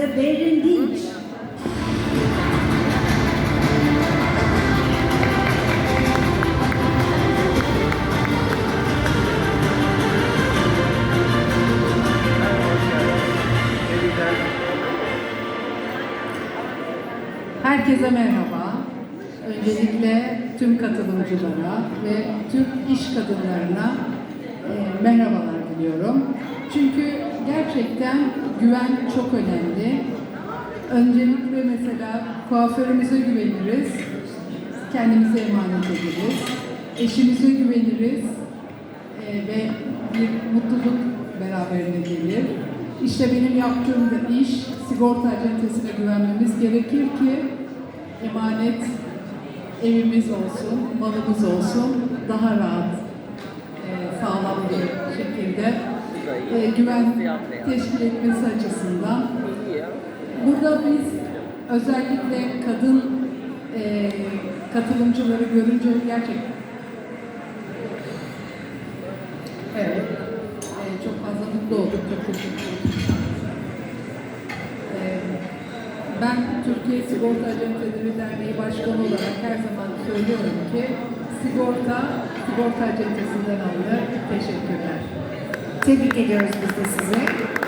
Sanatçısı Berrin Dinç. Herkese merhaba. Öncelikle tüm katılımcılara ve Türk iş kadınlarına e, merhabalar diliyorum. Çünkü gerçekten güven çok önemli. Öncelikle mesela kuaförümüze güveniriz, kendimize emanet ederiz, eşimize güveniriz e, ve bir mutluluk beraberine gelir. İşte benim yaptığım da iş, sigorta acentesine güvenmemiz gerekir ki emanet evimiz olsun, malımız olsun, daha rahat, e, güven teşkil etmesi açısından. Burada biz özellikle kadın e, katılımcıları görünce gerçekten Evet. Ee, çok fazla mutlu olduk. Çok teşekkür ederim. Ee, ben Türkiye Sigorta Acenteleri Derneği Başkanı olarak her zaman söylüyorum ki sigorta, sigorta acentesinden alınır. Teşekkürler. Tebrik ediyoruz biz de sizi.